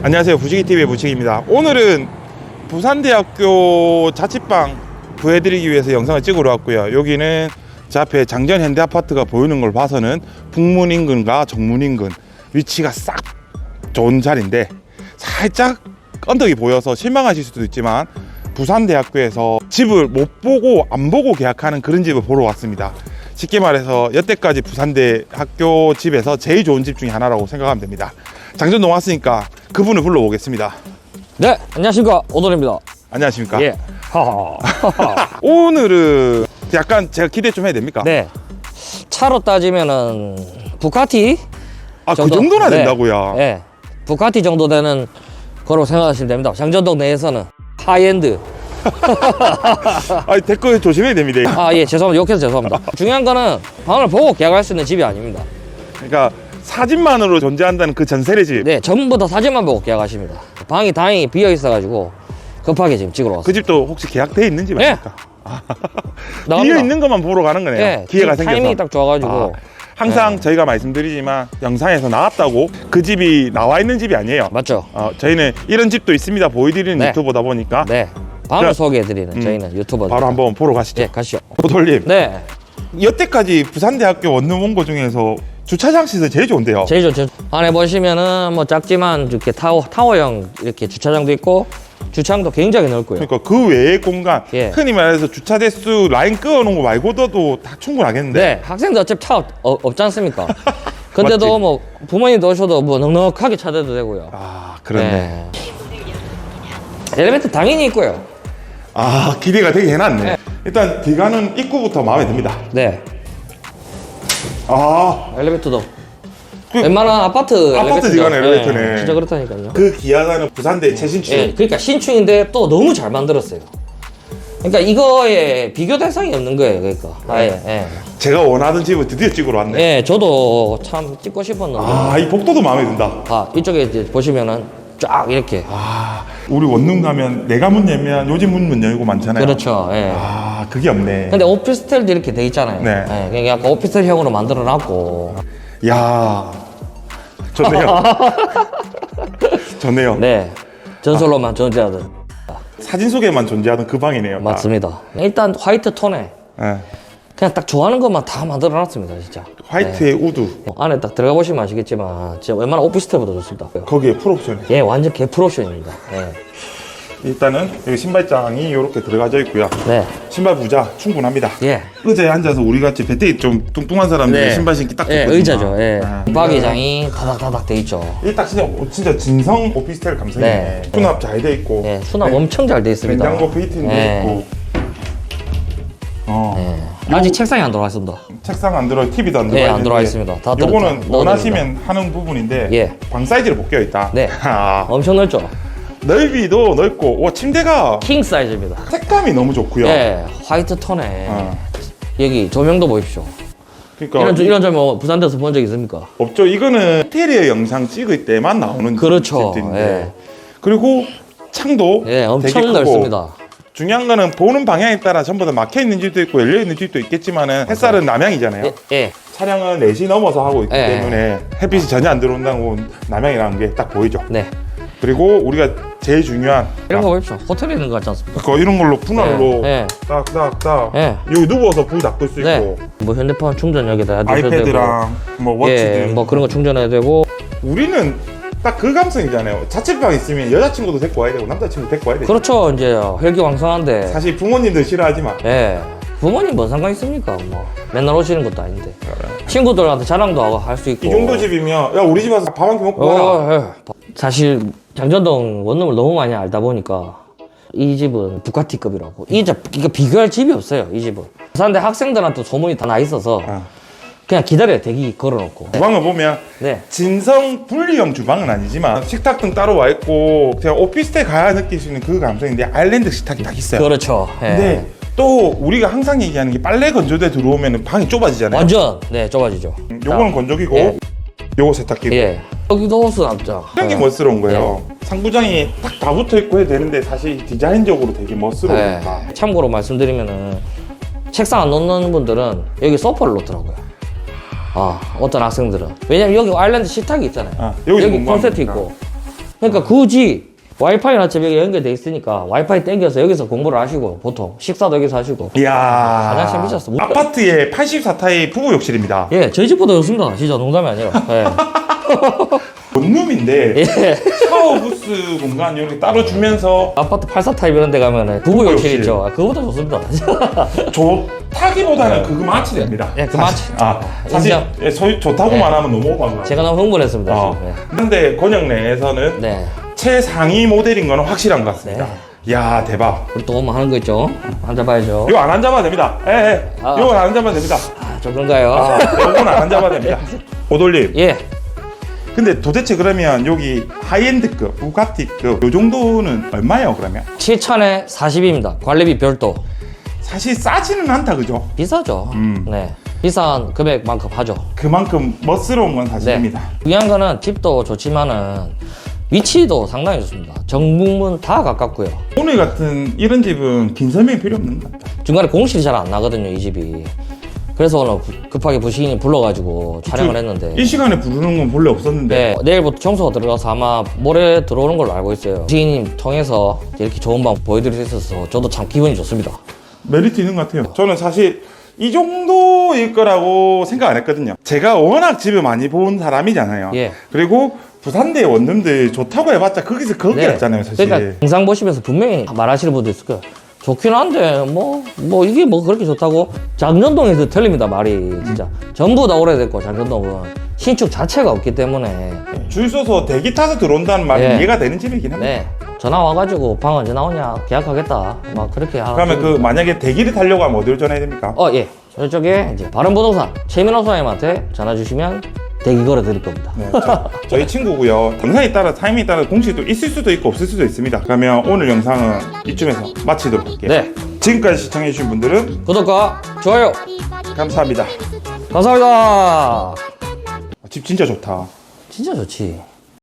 안녕하세요. 부식이TV의 부식입니다. 오늘은 부산대학교 자취방 구해드리기 위해서 영상을 찍으러 왔고요. 여기는 제 앞에 장전 현대아파트가 보이는 걸 봐서는 북문 인근과 정문 인근 위치가 싹 좋은 자리인데 살짝 언덕이 보여서 실망하실 수도 있지만 부산대학교에서 집을 못 보고 안 보고 계약하는 그런 집을 보러 왔습니다 쉽게 말해서 여태까지 부산대 학교 집에서 제일 좋은 집 중에 하나라고 생각하면 됩니다 장전동 왔으니까 그분을 불러보겠습니다 네, 안녕하십니까 오돈입니다. 안녕하십니까 예. 하하. 오늘은 약간 제가 기대 좀 해야 됩니까? 네. 차로 따지면은 부카티 아, 그 정도? 정도나 네. 된다고요? 예. 부카티 정도 되는 거로 생각하시면 됩니다. 장전동 내에서는 하이엔드. 아, 댓글 조심해야 됩니다. 아, 예, 죄송합니다. 욕해서 죄송합니다. 중요한 거는 방을 보고 계약할 수 있는 집이 아닙니다. 그러니까 사진만으로 존재한다는 그 전세례 집. 네, 전부 다 사진만 보고 계약하십니다. 방이 다행히 비어 있어가지고 급하게 지금 찍으러 그 왔어요. 집도 혹시 계약돼 있는 집 예. 아닙니까? 나갑니다. 비어 있는 것만 보러 가는 거네요. 예, 기회가 지금 생겨서. 타이밍이 딱 좋아가지고. 아, 항상 네. 저희가 말씀드리지만 영상에서 나왔다고 그 집이 나와 있는 집이 아니에요. 맞죠? 어, 저희는 이런 집도 있습니다. 보여드리는 네. 유튜버다 보니까 네. 그럼- 소개해드리는 음, 저희는 유튜버. 바로 한번 보러 가시죠. 예, 가시죠. 보돌님, 네. 여태까지 부산대학교 원룸 원고 중에서 주차장 시설 제일 좋은데요. 제일 좋죠. 안에 보시면은 뭐 작지만 이렇게 타워 타워형 이렇게 주차장도 있고 주차장도 굉장히 넓고요. 그러니까 그 외의 공간, 예. 흔히 말해서 주차 대수 라인 끊어놓은 거 말고도 다 충분하겠는데. 네, 학생들 어차피 차 없, 어, 없지 않습니까? 근데도 맞지? 뭐 부모님도 오셔도 뭐 넉넉하게 차 대도 되고요. 아, 그렇네. 네. 엘리베이터 당연히 있고요. 아, 기대가 되게 해놨네. 네. 일단 들어가는 입구부터 마음에 듭니다. 네, 아, 엘리베이터도 그- 웬만한 아파트 아파트 엘리베이터죠. 들어가는 엘리베이터네. 네, 진짜 그렇다니까요. 그 기아사는 부산대 최신축. 예, 그러니까 신축인데 또 너무 잘 만들었어요. 그러니까 이거에 비교 대상이 없는 거예요. 그러니까 아예. 예. 제가 원하던 집을 드디어 찍으러 왔네. 예, 저도 참 찍고 싶었는데. 아, 이 복도도 마음에 든다. 아, 이쪽에 이제 보시면은 쫙 이렇게. 아, 우리 원룸 가면 내가 문 열면 요즘 문, 문 열고 많잖아요. 그렇죠. 예. 아, 그게 없네. 근데 오피스텔도 이렇게 돼 있잖아요. 네. 예, 그러니까 약간 오피스텔형으로 만들어 놨고. 야 좋네요. 좋네요. 네. 전설로만 존재하던. 사진 속에만 존재하던 그 방이네요. 맞습니다. 일단 화이트 톤에 아, 예. 그냥 딱 좋아하는 것만 다 만들어 놨습니다, 진짜. 화이트의 우드. 어, 안에 딱 들어가 보시면 아시겠지만, 진짜 웬만한 오피스텔보다 좋습니다. 거기에 풀옵션이. 예, 완전 개프로션입니다. 예. 일단은 여기 신발장이 이렇게 들어가져 있고요. 네. 신발 부자 충분합니다. 예. 의자에 앉아서 우리 같이 배때기 좀 뚱뚱한 사람들 네. 신발 신기 딱 예, 좋거든요. 의자죠. 예. 아. 바기장이 다닥다닥 돼 있죠. 이게 딱 진짜 진짜 진성 오피스텔 감성이네. 네. 수납 잘 돼 있고. 예, 수납 네. 엄청 잘 돼 있습니다. 냉장고 페이트도 예. 있고. 어. 예. 아직 책상이 안 들어와 있습니다. 책상 안 들어, TV도 안 들어. 예, 안 들어와 있습니다. 다 요거는 넣어드립니다. 원하시면 하는 부분인데 예. 방 사이즈를 복귀어 있다. 네. 아, 엄청 넓죠? 넓이도 넓고, 와 침대가 킹 사이즈입니다. 색감이 너무 좋고요. 예, 화이트 톤에 어. 여기 조명도 보십시오. 그러니까 이런, 조- 이런 조명 부산대에서 본 적 있습니까? 없죠. 이거는 인테리어 영상 찍을 때만 나오는 그렇죠. 집들인데. 예. 그리고 창도 예, 되게 엄청 크고 넓습니다. 중요한 거는 보는 방향에 따라 전부 다 막혀 있는 집도 있고 열려 있는 집도 있겠지만은 햇살은 남향이잖아요. 예, 예. 촬영은 4시 넘어서 하고 있기 예. 때문에 햇빛이 전혀 안 들어온다는 건 남향이라는 게 딱 보이죠. 네. 그리고 우리가 제일 중요한 이런 거 보십시오. 호텔에 있는 거 같지 않습니까? 그 이런 걸로 분할로 예, 예. 딱딱딱 예. 여기 누워서 불다끌수 네. 있고 뭐 핸드폰 충전역에다 놔도 아이패드랑 뭐 되고, 워치들 예, 뭐 그런 거 충전해도 되고 우리는 딱 그 감성이잖아요. 자취방 있으면 여자친구도 데리고 와야 되고 남자친구도 데리고 와야 되고 그렇죠. 이제 혈기왕성한데 사실 부모님들 싫어하지만 예. 부모님 뭔 상관 있습니까? 뭐 맨날 오시는 것도 아닌데 친구들한테 자랑도 하고 할 수 있고 이 정도 집이면 야 우리 집 와서 밥 한 끼 먹고 가라. 어, 예. 사실 장전동 원룸을 너무 많이 알다 보니까 이 집은 부카티급이라고 이 집, 이거 비교할 집이 없어요 이 집은 부산대 학생들한테 소문이 다 나 있어서 어. 그냥 기다려요 대기 걸어놓고 주방을 보면 네 진성 분리형 주방은 아니지만 식탁 등 따로 와 있고 그냥 오피스텔 가야 느낄 수 있는 그 감성인데 아일랜드 식탁이 딱 있어요. 그렇죠 예. 근데 또 우리가 항상 얘기하는 게 빨래 건조대 들어오면 방이 좁아지잖아요. 완전 네 좁아지죠 요거는 건조기고 예. 요거 세탁기고 예 여기도 호스 남자 이런 게 멋스러운 거예요. 상부장이 딱 다 붙어 있고 해야 되는데 사실 디자인적으로 되게 멋스러우니까. 예. 참고로 말씀드리면은 책상 안 놓는 분들은 여기 소파를 놓더라고요 아 어떤 학생들은 왜냐면 여기 아일랜드 식탁이 있잖아요 아, 여기 콘센트 거니까. 있고 그러니까 굳이 와이파이나 집에 연결돼 있으니까 와이파이 땡겨서 여기서 공부를 하시고 보통 식사도 여기서 하시고 이야. 화장실 미쳤어. 못 아파트의 84타입 부부 욕실입니다. 예 저희 집보다 좋습니다 진짜 농담이 아니라 예. 원룸인데 예. 샤워 부스 공간 여기 따로 주면서 아파트 84 타입 이런 데 가면은 부부 욕실 욕실. 있죠 아, 그거보다 좋습니다 좋 다기보다는 그거 마치 됩니다. 예, 그 사실. 아, 사실 인정. 예, 소- 좋다고만 하면 너무 오버한 제가 너무 흥분했습니다 어. 지금. 근데 권역 내에서는 예. 네 최상위 모델인 거는 확실한 것 같습니다. 네. 야 대박. 우리 또 엄마 하는 거 있죠 앉아봐야죠 이거 안 앉아봐도 됩니다. 예, 예. 아. 이거 안 앉아봐도 됩니다. 아, 좀 그런가요? 아, 이건 안 앉아봐도 됩니다. 오돌님. 예 근데 도대체 그러면 여기 하이엔드급, 부가티급 요 정도는 얼마예요 그러면? 7천에 40입니다 관리비 별도 사실 싸지는 않다 그죠? 비싸죠 음. 네 비싼 금액만큼 하죠 그만큼 멋스러운 건 사실입니다. 중요한 거는 집도 좋지만은 위치도 상당히 좋습니다. 정북문 다 가깝고요. 오늘 같은 이런 집은 긴 설명이 필요 없는 것 같다. 중간에 공실이 잘 안 나거든요, 이 집이. 그래서 오늘 부- 급하게 부시인이 불러가지고 촬영을 했는데. 이 시간에 부르는 건 본래 없었는데 네, 내일부터 청소가 들어가서 아마 모레 들어오는 걸로 알고 있어요. 부시인님 통해서 이렇게 좋은 방 보여드릴 수 있어서 저도 참 기분이 좋습니다. 메리트 있는 것 같아요. 저는 사실 이 정도일 거라고 생각 안 했거든요. 제가 워낙 집을 많이 본 사람이잖아요. 예. 그리고 부산대 원룸들 좋다고 해봤자 거기서 거기였잖아요, 사실. 그러니까 영상 보시면서 분명히 말하시는 분도 있을 거예요. 좋긴 한데 뭐 뭐 이게 뭐 그렇게 좋다고 장전동에서 틀립니다 말이 진짜 전부 다 오래됐고 장전동은 신축 자체가 없기 때문에 줄 서서 대기 타서 들어온다는 말이 예. 이해가 되는 집이긴 합니다. 네 전화 와가지고 방 언제 나오냐 계약하겠다 막 그렇게 하 그러면 그 만약에 대기를 타려고 하면 어디로 전화해야 됩니까? 어예 저쪽에 이제 바른부동산 최민호 소장님한테 전화 주시면 대기 걸어 드릴 겁니다 네, 저, 저희 친구고요. 영상에 따라 타이밍에 따라 공식도 있을 수도 있고 없을 수도 있습니다. 그러면 오늘 영상은 이쯤에서 마치도록 할게요. 네 지금까지 시청해주신 분들은 구독과 좋아요 감사합니다. 감사합니다 집 진짜 좋다. 진짜 좋지